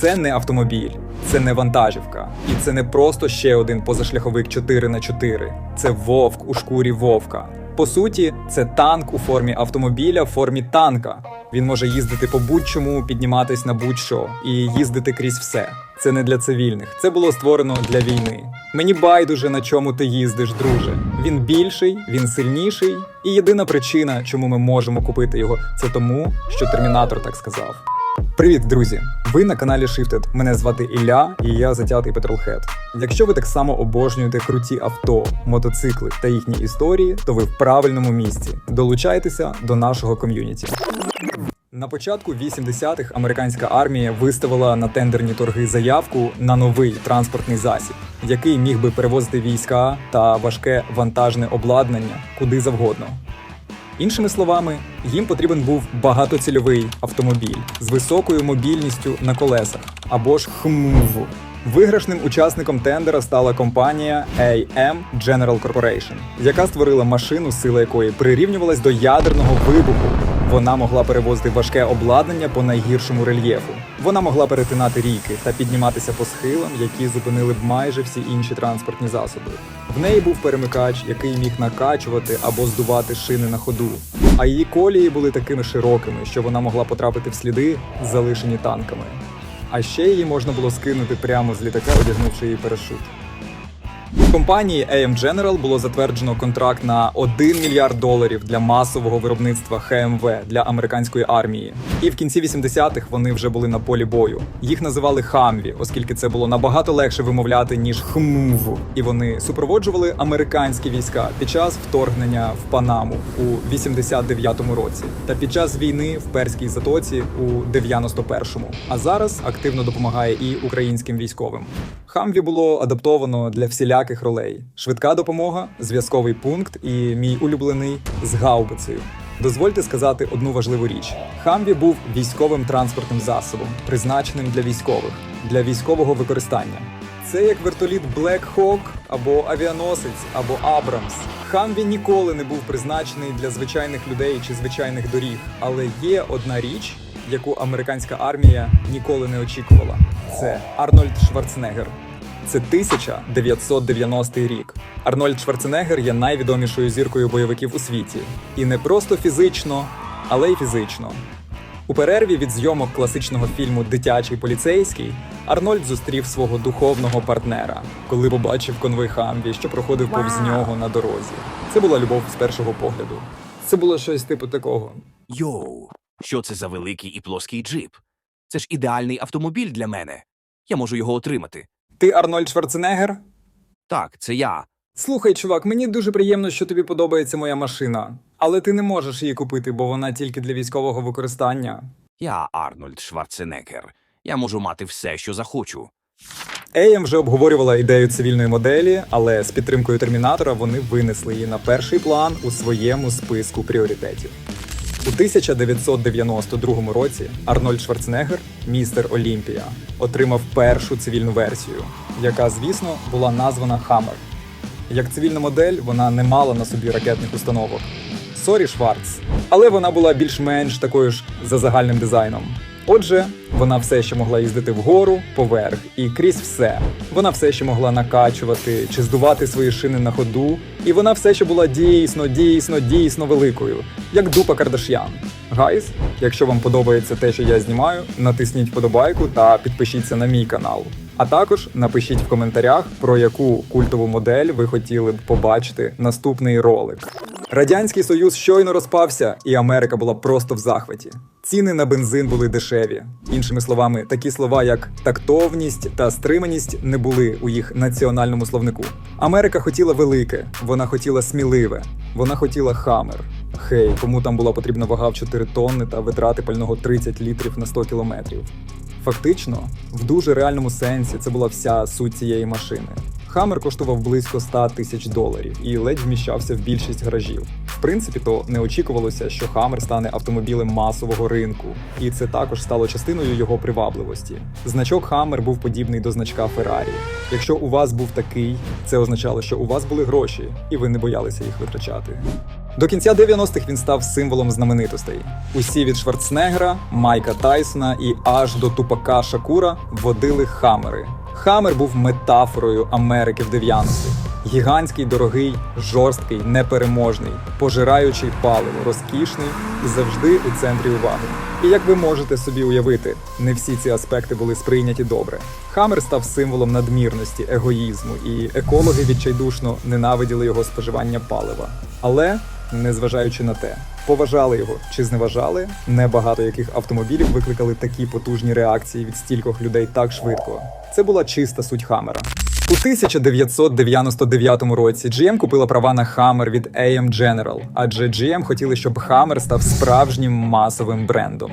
Це не автомобіль, це не вантажівка, і це не просто ще один позашляховик 4 на 4 Це вовк у шкурі вовка. По суті, це танк у формі автомобіля, в формі танка. Він може їздити по будь-чому, підніматись на будь-що і їздити крізь все. Це не для цивільних, це було створено для війни. Мені байдуже на чому ти їздиш, друже. Він більший, він сильніший, і єдина причина, чому ми можемо купити його, це тому, що термінатор так сказав. Привіт, друзі! Ви на каналі Shifted. Мене звати Ілля, і я затятий Петролхед. Якщо ви так само обожнюєте круті авто, мотоцикли та їхні історії, то ви в правильному місці. Долучайтеся до нашого ком'юніті. На початку 80-х американська армія виставила на тендерні торги заявку на новий транспортний засіб, який міг би перевозити війська та важке вантажне обладнання куди завгодно. Іншими словами, їм потрібен був багатоцільовий автомобіль з високою мобільністю на колесах або ж ХМВ. Виграшним учасником тендера стала компанія AM General Corporation, яка створила машину, сила якої прирівнювалась до ядерного вибуху. Вона могла перевозити важке обладнання по найгіршому рельєфу. Вона могла перетинати ріки та підніматися по схилам, які зупинили б майже всі інші транспортні засоби. В неї був перемикач, який міг накачувати або здувати шини на ходу. А її колії були такими широкими, що вона могла потрапити в сліди, залишені танками. А ще її можна було скинути прямо з літака, одягнувши її парашут. Компанії AM General було затверджено контракт на 1 мільярд доларів для масового виробництва ХМВ для американської армії. І в кінці 80-х вони вже були на полі бою. Їх називали Хамві, оскільки це було набагато легше вимовляти ніж ХМВ. І вони супроводжували американські війська під час вторгнення в Панаму у 89-му році та під час війни в Перській затоці у 91-му. А зараз активно допомагає і українським військовим. Хамві було адаптовано для всіляких ролей: швидка допомога, зв'язковий пункт і мій улюблений з гаубицею. Дозвольте сказати одну важливу річ: Хамві був військовим транспортним засобом, призначеним для військових, для військового використання. Це як вертоліт Black Hawk або авіаносець, або Абрамс. Хамві ніколи не був призначений для звичайних людей чи звичайних доріг, але є одна річ, яку американська армія ніколи не очікувала. Це Арнольд Шварценеггер. Це 1990 рік. Арнольд Шварценеггер є найвідомішою зіркою бойовиків у світі. І не просто фізично, але й фізично. У перерві від зйомок класичного фільму Дитячий поліцейський Арнольд зустрів свого духовного партнера, коли побачив конвой Хамві, що проходив повз нього на дорозі. Це була любов з першого погляду. Це було щось типу такого. Йоу, що це за великий і плоский джип? Це ж ідеальний автомобіль для мене. Я можу його отримати. Ти Арнольд Шварценеггер? Так, це я. Слухай, чувак, мені дуже приємно, що тобі подобається моя машина, але ти не можеш її купити, бо вона тільки для військового використання. Я Арнольд Шварценеггер. Я можу мати все, що захочу. Еєм вже обговорювала ідею цивільної моделі, але з підтримкою термінатора вони винесли її на перший план у своєму списку пріоритетів. У 1992 році Арнольд Шварценеггер, містер Олімпія, отримав першу цивільну версію, яка, звісно, була названа Хаммер. Як цивільна модель, вона не мала на собі ракетних установок. Сорі, Шварц. Але вона була більш-менш такою ж за загальним дизайном. Отже, вона все ще могла їздити вгору, поверх і крізь все. Вона все ще могла накачувати чи здувати свої шини на ходу, і вона все ще була дійсно, дійсно, дійсно великою, як дупа Кардаш'ян. Гайз, якщо вам подобається те, що я знімаю, натисніть вподобайку та підпишіться на мій канал. А також напишіть в коментарях, про яку культову модель ви хотіли б побачити наступний ролик. Радянський Союз щойно розпався, і Америка була просто в захваті. Ціни на бензин були дешеві. Іншими словами, такі слова, як тактовність та стриманість, не були у їх національному словнику. Америка хотіла велике, вона хотіла сміливе, вона хотіла хамер. Хей, кому там була потрібна вага в 4 тонни та витрати пального 30 літрів на 100 кілометрів. Фактично, в дуже реальному сенсі це була вся суть цієї машини. Хаммер коштував близько 100 тисяч доларів і ледь вміщався в більшість гаражів. В принципі, то не очікувалося, що Хаммер стане автомобілем масового ринку, і це також стало частиною його привабливості. Значок Хаммер був подібний до значка Феррарі. Якщо у вас був такий, це означало, що у вас були гроші, і ви не боялися їх витрачати. До кінця 90-х він став символом знаменитостей. Усі від Шварценеггера, Майка Тайсона і аж до тупака Шакура водили хамери. Хамер був метафорою Америки в 90-х. Гігантський, дорогий, жорсткий, непереможний, пожираючий паливо, розкішний і завжди у центрі уваги. І як ви можете собі уявити, не всі ці аспекти були сприйняті добре. Хамер став символом надмірності, егоїзму, і екологи відчайдушно ненавиділи його споживання палива. Але, незважаючи на те, поважали його чи зневажали, небагато яких автомобілів викликали такі потужні реакції від стількох людей так швидко. Це була чиста суть Хаммера. У 1999 році GM купила права на Hammer від AM General, адже GM хотіли, щоб Hammer став справжнім масовим брендом.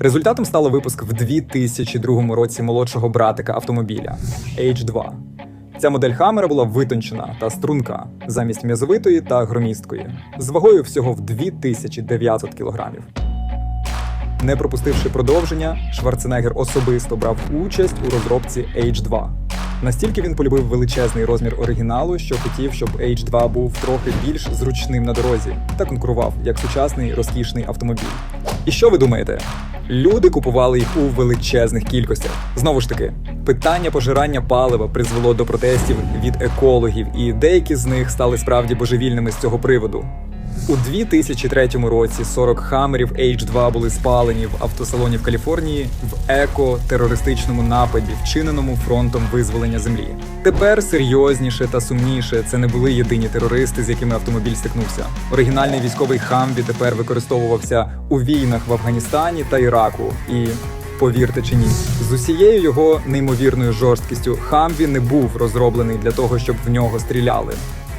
Результатом стало випуск в 2002 році молодшого братика автомобіля H2. Ця модель Хаммера була витончена та струнка замість м'язовитої та громісткої, з вагою всього в 2900 кілограмів. Не пропустивши продовження, Шварценеггер особисто брав участь у розробці H2. Настільки він полюбив величезний розмір оригіналу, що хотів, щоб H2 був трохи більш зручним на дорозі та конкурував як сучасний розкішний автомобіль. І що ви думаєте? Люди купували їх у величезних кількостях. Знову ж таки, питання пожирання палива призвело до протестів від екологів, і деякі з них стали справді божевільними з цього приводу. У 2003 році 40 хамерів H2 були спалені в автосалоні в Каліфорнії в еко-терористичному нападі, вчиненому фронтом визволення землі. Тепер серйозніше та сумніше це не були єдині терористи, з якими автомобіль стикнувся. Оригінальний військовий хамві тепер використовувався у війнах в Афганістані та Іраку. І повірте чи ні, з усією його неймовірною жорсткістю Хамві не був розроблений для того, щоб в нього стріляли.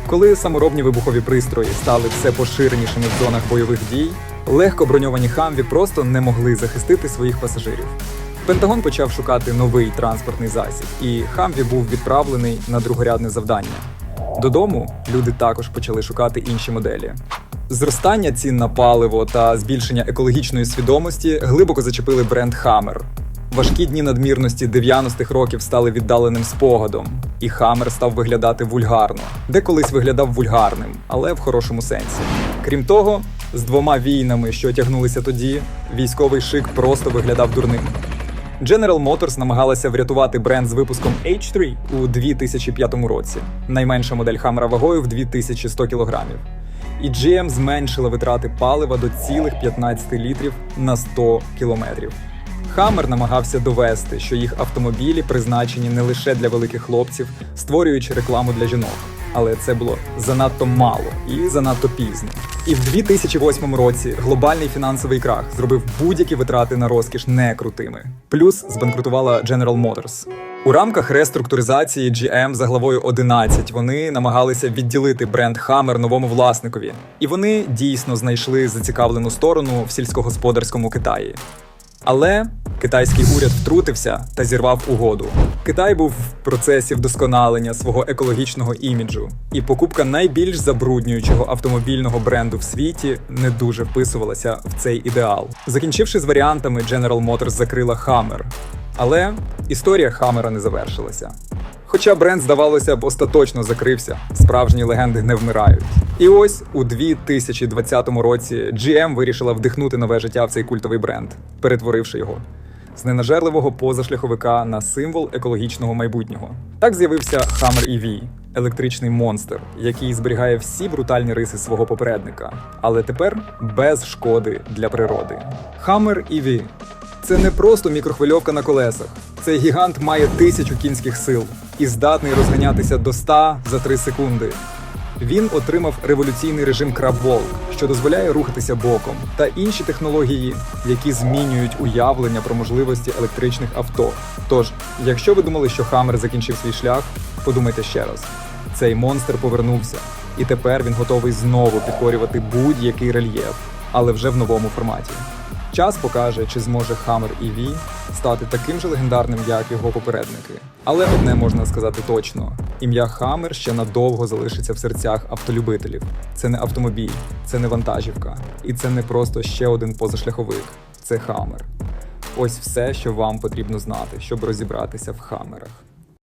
Коли саморобні вибухові пристрої стали все поширенішими в зонах бойових дій, легко броньовані хамві просто не могли захистити своїх пасажирів. Пентагон почав шукати новий транспортний засіб, і хамві був відправлений на другорядне завдання. Додому люди також почали шукати інші моделі. Зростання цін на паливо та збільшення екологічної свідомості глибоко зачепили бренд Hammer. Важкі дні надмірності 90-х років стали віддаленим спогадом, і Хаммер став виглядати вульгарно, де колись виглядав вульгарним, але в хорошому сенсі. Крім того, з двома війнами, що тягнулися тоді, військовий шик просто виглядав дурним. General Motors намагалася врятувати бренд з випуском H3 у 2005 році, найменша модель Хаммера вагою в 2100 кілограмів. І GM зменшила витрати палива до цілих 15 літрів на 100 кілометрів. Хаммер намагався довести, що їх автомобілі призначені не лише для великих хлопців, створюючи рекламу для жінок. Але це було занадто мало і занадто пізно. І в 2008 році глобальний фінансовий крах зробив будь-які витрати на розкіш некрутими. Плюс збанкрутувала General Motors. У рамках реструктуризації GM за главою 11 вони намагалися відділити бренд Hammer новому власникові, і вони дійсно знайшли зацікавлену сторону в сільськогосподарському Китаї. Але китайський уряд втрутився та зірвав угоду. Китай був в процесі вдосконалення свого екологічного іміджу, і покупка найбільш забруднюючого автомобільного бренду в світі не дуже вписувалася в цей ідеал. Закінчивши з варіантами, General Motors закрила Хамер, Але історія Хаммера не завершилася. Хоча бренд, здавалося б, остаточно закрився, справжні легенди не вмирають. І ось у 2020 році GM вирішила вдихнути нове життя в цей культовий бренд, перетворивши його з ненажерливого позашляховика на символ екологічного майбутнього. Так з'явився Hammer EV – електричний монстр, який зберігає всі брутальні риси свого попередника, але тепер без шкоди для природи. Hammer EV – це не просто мікрохвильовка на колесах. Цей гігант має тисячу кінських сил і здатний розганятися до 100 за 3 секунди. Він отримав революційний режим крабволк, що дозволяє рухатися боком, та інші технології, які змінюють уявлення про можливості електричних авто. Тож, якщо ви думали, що Хаммер закінчив свій шлях, подумайте ще раз: цей монстр повернувся, і тепер він готовий знову підкорювати будь-який рельєф, але вже в новому форматі. Час покаже, чи зможе Hammer EV стати таким же легендарним, як його попередники. Але одне можна сказати точно: ім'я Hammer ще надовго залишиться в серцях автолюбителів. Це не автомобіль, це не вантажівка, і це не просто ще один позашляховик. Це Hammer. Ось все, що вам потрібно знати, щоб розібратися в хамерах.